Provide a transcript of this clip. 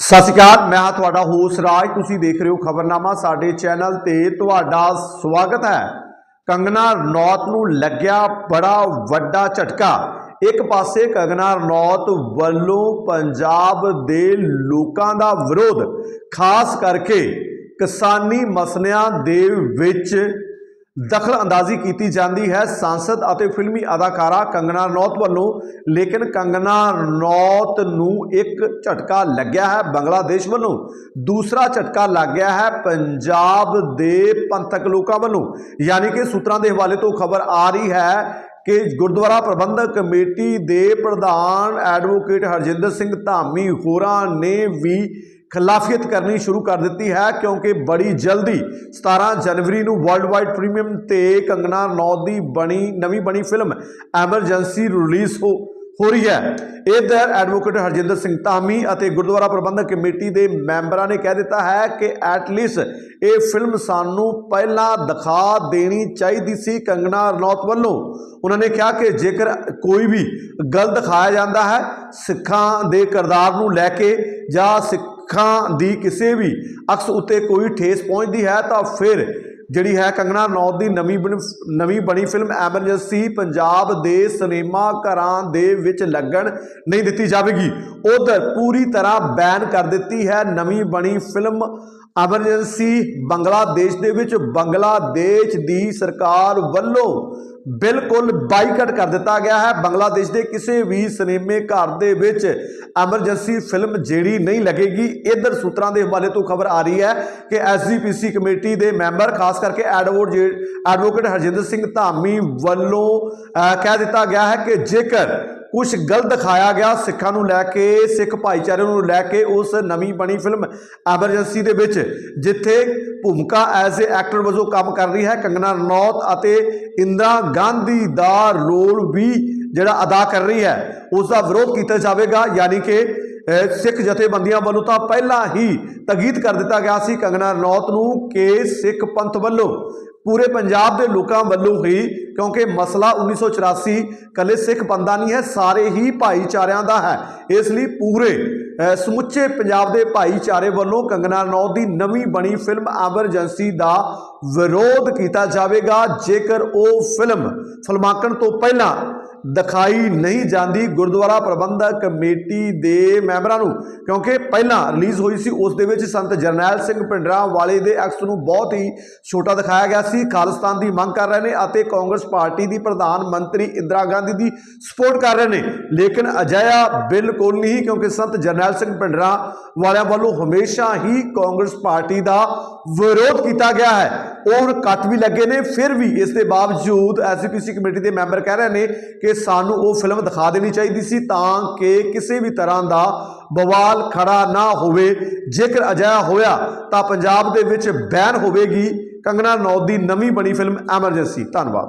ਸਤਿ ਸ਼੍ਰੀ ਅਕਾਲ, ਮੈਂ ਹਾਂ ਤੁਹਾਡਾ ਹੋਸ ਰਾਜ। ਤੁਸੀਂ ਦੇਖ ਰਹੇ ਹੋ ਖਬਰਨਾਮਾ, ਸਾਡੇ ਚੈਨਲ ਤੇ ਤੁਹਾਡਾ ਸਵਾਗਤ ਹੈ। ਕੰਗਨਾ ਰਣੌਤ ਨੂੰ ਲੱਗਿਆ ਬੜਾ ਵੱਡਾ ਝਟਕਾ। ਇੱਕ ਪਾਸੇ ਕੰਗਨਾ ਰਣੌਤ ਵੱਲੋਂ ਪੰਜਾਬ ਦੇ ਲੋਕਾਂ ਦਾ ਵਿਰੋਧ, ਖਾਸ ਕਰਕੇ ਕਿਸਾਨੀ ਮਸਲਿਆਂ ਦੇ ਵਿੱਚ ਦਖਲ ਅੰਦਾਜ਼ੀ ਕੀਤੀ ਜਾਂਦੀ ਹੈ। ਸੰਸਦ ਅਤੇ ਫਿਲਮੀ ਅਦਾਕਾਰਾ ਕੰਗਨਾ ਰਣੌਤ ਵੱਲੋਂ, ਲੇਕਿਨ ਕੰਗਨਾ ਰਣੌਤ ਨੂੰ ਇੱਕ ਝਟਕਾ ਲੱਗਿਆ ਹੈ ਬੰਗਲਾਦੇਸ਼ ਵੱਲੋਂ। ਦੂਸਰਾ ਝਟਕਾ ਲੱਗ ਗਿਆ ਹੈ ਪੰਜਾਬ ਦੇ ਪੰਥਕ ਲੋਕਾਂ ਵੱਲੋਂ। ਯਾਨੀ ਕਿ ਸੂਤਰਾਂ ਦੇ ਹਵਾਲੇ ਤੋਂ ਖਬਰ ਆ ਰਹੀ ਹੈ ਕਿ ਗੁਰਦੁਆਰਾ ਪ੍ਰਬੰਧਕ ਕਮੇਟੀ ਦੇ ਪ੍ਰਧਾਨ ਐਡਵੋਕੇਟ ਹਰਜਿੰਦਰ ਸਿੰਘ ਧਾਮੀ ਹੋਰਾਂ ਨੇ ਵੀ ਖਿਲਾਫੀਅਤ ਕਰਨੀ ਸ਼ੁਰੂ ਕਰ ਦਿੱਤੀ ਹੈ ਕਿਉਂਕਿ ਬੜੀ ਜਲਦੀ 17 ਜਨਵਰੀ ਨੂੰ ਵਰਲਡ ਵਾਈਡ ਪ੍ਰੀਮੀਅਮ ਤੇ ਕੰਗਨਾ ਰਣੌਤ ਦੀ ਬਣੀ, ਨਵੀਂ ਬਣੀ ਫਿਲਮ ਐਮਰਜੈਂਸੀ ਰਿਲੀਜ਼ ਹੋ ਹੋ ਰਹੀ ਹੈ। ਇਧਰ ਐਡਵੋਕੇਟ ਹਰਜਿੰਦਰ ਸਿੰਘ ਧਾਮੀ ਅਤੇ ਗੁਰਦੁਆਰਾ ਪ੍ਰਬੰਧਕ ਕਮੇਟੀ ਦੇ ਮੈਂਬਰਾਂ ਨੇ ਕਹਿ ਦਿੱਤਾ ਹੈ ਕਿ ਐਟਲੀਸਟ ਇਹ ਫਿਲਮ ਸਾਨੂੰ ਪਹਿਲਾਂ ਦਿਖਾ ਦੇਣੀ ਚਾਹੀਦੀ ਸੀ ਕੰਗਨਾ ਰਣੌਤ ਵੱਲੋਂ। ਉਹਨਾਂ ਨੇ ਕਿਹਾ ਕਿ ਜੇਕਰ ਕੋਈ ਵੀ ਗਲਤ ਦਿਖਾਇਆ ਜਾਂਦਾ ਹੈ, ਸਿੱਖਾਂ ਦੇ ਕਿਰਦਾਰ ਨੂੰ ਲੈ ਕੇ ਜਾਂ ਸਿੱਖ ਅੱਖਾਂ ਦੀ ਕਿਸੇ ਵੀ ਅਕਸ ਉੱਤੇ ਕੋਈ ਠੇਸ ਪਹੁੰਚਦੀ ਹੈ ਤਾਂ ਫਿਰ ਜਿਹੜੀ ਹੈ ਕੰਗਣਾ ਰਣੌਤ ਦੀ ਨਵੀਂ ਬਣ- ਨਵੀਂ ਬਣੀ ਫਿਲਮ ਐਮਰਜੈਂਸੀ ਪੰਜਾਬ ਦੇ ਸਿਨੇਮਾ ਘਰਾਂ ਦੇ ਵਿੱਚ ਲੱਗਣ ਨਹੀਂ ਦਿੱਤੀ ਜਾਵੇਗੀ। ਉਧਰ ਪੂਰੀ ਤਰ੍ਹਾਂ ਬੈਨ ਕਰ ਦਿੱਤੀ ਹੈ ਨਵੀਂ ਬਣੀ ਫਿਲਮ ਐਮਰਜੈਂਸੀ ਬੰਗਲਾਦੇਸ਼ ਦੇ ਵਿੱਚ ਬੰਗਲਾਦੇਸ਼ ਦੀ ਸਰਕਾਰ ਵੱਲੋਂ ਬਿਲਕੁਲ ਬਾਈਕਾਟ ਕਰ ਦਿੱਤਾ ਗਿਆ ਹੈ। ਬੰਗਲਾਦੇਸ਼ ਦੇ ਕਿਸੇ ਵੀ ਸਿਨੇਮੇ ਘਰ ਦੇ ਵਿੱਚ ਐਮਰਜੈਂਸੀ ਫਿਲਮ ਜਿਹੜੀ ਨਹੀਂ ਲੱਗੇਗੀ, ਇਧਰ ਸੂਤਰਾਂ ਦੇ ਹਵਾਲੇ ਤੋਂ ਖਬਰ ਆ ਰਹੀ ਹੈ ਕਿ ਐਸਜੀਪੀਸੀ ਕਮੇਟੀ ਦੇ ਮੈਂਬਰ, ਖਾਸ ਕਰਕੇ ਐਡਵੋਕੇਟ ਐਡਵੋਕੇਟ ਹਰਜਿੰਦਰ ਸਿੰਘ ਧਾਮੀ ਵੱਲੋਂ ਕਹਿ ਦਿੱਤਾ ਗਿਆ ਹੈ ਕਿ ਜੇਕਰ ਕੁਝ ਗਲਤ ਦਿਖਾਇਆ ਗਿਆ ਸਿੱਖਾਂ ਨੂੰ ਲੈ ਕੇ, ਸਿੱਖ ਭਾਈਚਾਰੇ ਨੂੰ ਲੈ ਕੇ ਉਸ ਨਵੀਂ ਬਣੀ ਫਿਲਮ ਐਮਰਜੈਂਸੀ ਦੇ ਵਿੱਚ, ਜਿੱਥੇ ਭੂਮਿਕਾ ਐਜ਼ ਅ ਐਕਟਰ ਵਜੋਂ ਕੰਮ ਕਰ ਰਹੀ ਹੈ। ਕੰਗਨਾ ਰਣੌਤ ਅਤੇ ਇੰਦਰਾ ਗਾਂਧੀ ਦਾ ਰੋਲ ਵੀ ਜਿਹੜਾ ਅਦਾ ਕਰ ਰਹੀ ਹੈ ਉਸ ਦਾ ਵਿਰੋਧ ਕੀਤਾ ਜਾਵੇਗਾ। ਯਾਨੀ ਕਿ ਸਿੱਖ ਜਥੇਬੰਦੀਆਂ ਵੱਲੋਂ ਤਾਂ ਪਹਿਲਾਂ ਹੀ ਤਗੀਦ ਕਰ ਦਿੱਤਾ ਗਿਆ ਸੀ ਕੰਗਣਾ ਰਣੌਤ ਨੂੰ ਕਿ ਸਿੱਖ ਪੰਥ ਵੱਲੋਂ ਪੂਰੇ ਪੰਜਾਬ ਦੇ ਲੋਕਾਂ ਵੱਲੋਂ ਹੀ, ਕਿਉਂਕਿ ਮਸਲਾ 1984 ਕੱਲੇ ਸਿੱਖ ਬੰਦਾ ਨਹੀਂ ਹੈ, ਸਾਰੇ ਹੀ ਭਾਈਚਾਰਿਆਂ ਦਾ ਹੈ। ਇਸ ਲਈ ਪੂਰੇ ਸਮੁੱਚੇ ਪੰਜਾਬ ਦੇ ਭਾਈਚਾਰੇ ਵੱਲੋਂ ਕੰਗਨਾ ਰਣੌਤ ਦੀ ਨਵੀਂ ਬਣੀ ਫਿਲਮ ਐਮਰਜੈਂਸੀ ਦਾ ਵਿਰੋਧ ਕੀਤਾ ਜਾਵੇਗਾ। ਜੇਕਰ ਉਹ ਫਿਲਮ ਫਿਲਮਾਕਣ ਤੋਂ ਪਹਿਲਾਂ ਦਿਖਾਈ ਨਹੀਂ ਜਾਂਦੀ ਗੁਰਦੁਆਰਾ ਪ੍ਰਬੰਧਕ ਕਮੇਟੀ ਦੇ ਮੈਂਬਰਾਂ ਨੂੰ, ਕਿਉਂਕਿ ਪਹਿਲਾਂ ਰਿਲੀਜ਼ ਹੋਈ ਸੀ, ਉਸ ਦੇ ਵਿੱਚ ਸੰਤ ਜਰਨੈਲ ਸਿੰਘ ਪਿੰਡਰਾਂ ਵਾਲੇ ਦੇ ਐਕਸ ਨੂੰ ਬਹੁਤ ਹੀ ਛੋਟਾ ਦਿਖਾਇਆ ਗਿਆ ਸੀ। ਖਾਲਿਸਤਾਨ ਦੀ ਮੰਗ ਕਰ ਰਹੇ ਨੇ ਅਤੇ ਕਾਂਗਰਸ ਪਾਰਟੀ ਦੀ ਪ੍ਰਧਾਨ ਮੰਤਰੀ ਇੰਦਰਾ ਗਾਂਧੀ ਦੀ ਸਪੋਰਟ ਕਰ ਰਹੇ ਨੇ। ਲੇਕਿਨ ਅਜਿਹਾ ਬਿਲਕੁਲ ਨਹੀਂ, ਕਿਉਂਕਿ ਸੰਤ ਜਰਨੈਲ ਸਿੰਘ ਪਿੰਡਰਾਂ ਵਾਲਿਆਂ ਵੱਲੋਂ ਹਮੇਸ਼ਾ ਹੀ ਕਾਂਗਰਸ ਪਾਰਟੀ ਦਾ ਵਿਰੋਧ ਕੀਤਾ ਗਿਆ ਹੈ। ਔਰ ਕੱਟ ਵੀ ਲੱਗੇ ਨੇ, ਫਿਰ ਵੀ ਇਸ ਦੇ ਬਾਵਜੂਦ ਐਸਜੀਪੀਸੀ ਕਮੇਟੀ ਦੇ ਮੈਂਬਰ ਕਹਿ ਰਹੇ ਨੇ ਕਿ ਸਾਨੂੰ ਉਹ ਫਿਲਮ ਦਿਖਾ ਦੇਣੀ ਚਾਹੀਦੀ ਸੀ ਤਾਂ ਕਿ ਕਿਸੇ ਵੀ ਤਰ੍ਹਾਂ ਦਾ ਬਵਾਲ ਖੜਾ ਨਾ ਹੋਵੇ। ਜੇਕਰ ਅਜਿਹਾ ਹੋਇਆ ਤਾਂ ਪੰਜਾਬ ਦੇ ਵਿੱਚ ਬੈਨ ਹੋਵੇਗੀ। ਕੰਗਣਾ ਨੌਦ ਦੀ ਨਵੀਂ ਬਣੀ ਫਿਲਮ ਐਮਰਜੈਂਸੀ। ਧੰਨਵਾਦ।